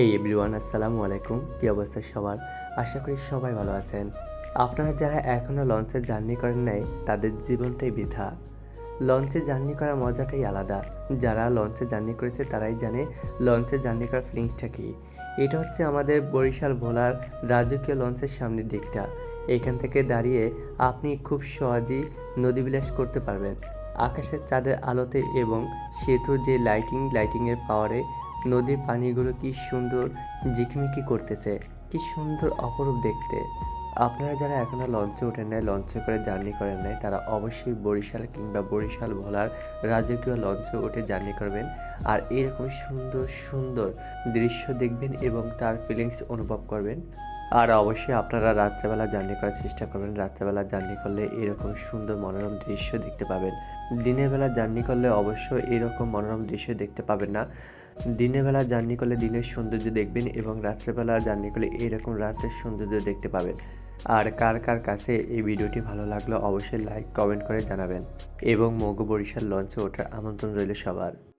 হে everyone আসসালামু আলাইকুম কী অবস্থা সবার? আশা করি সবাই ভালো আছেন। আপনারা যারা এখনও লঞ্চে জার্নি করেন নাই, তাদের জীবনটাই বৃথা। লঞ্চে জার্নি করার মজাটাই আলাদা। যারা লঞ্চে জার্নি করেছে, তারাই জানে লঞ্চে জার্নি করার ফিলিংসটা কী। এটা হচ্ছে আমাদের বরিশাল ভোলার রাজকীয় লঞ্চের সামনের দিকটা। এখান থেকে দাঁড়িয়ে আপনি খুব সহজেই নদী বিলাস করতে পারবেন। আকাশের চাঁদের আলোতে এবং সেতুর যে লাইটিং লাইটিংয়ের পাওয়ারে নদীর পানিগুলো কি সুন্দর ঝিকমিকি করতেছে, কি সুন্দর অপরূপ দেখতে। আপনারা যারা এখনও লঞ্চে ওঠেন নাই, লঞ্চে করে জার্নি করেন নাই, তারা অবশ্যই বরিশাল কিংবা বরিশাল ভোলার রাজকীয় লঞ্চে উঠে জার্নি করবেন। আর এরকম সুন্দর সুন্দর দৃশ্য দেখবেন এবং তার ফিলিংস অনুভব করবেন। আর অবশ্যই আপনারা রাত্রেবেলা জার্নি করার চেষ্টা করবেন। রাত্রেবেলা জার্নি করলে এরকম সুন্দর মনোরম দৃশ্য দেখতে পাবেন। দিনের বেলা জার্নি করলে অবশ্যই এরকম মনোরম দৃশ্য দেখতে পাবেন না। দিনের বেলা জার্নি করলে দিনের সৌন্দর্য দেখবেন এবং রাত্রেবেলা জার্নি করলে এরকম রাতের সৌন্দর্য দেখতে পাবেন। আর কার কার কাছে এই ভিডিওটি ভালো লাগল অবশ্যই লাইক, কমেন্ট করে জানাবেন। এবং মগ বরিশাল লঞ্চে ওঠার আমন্ত্রণ রইল সবার।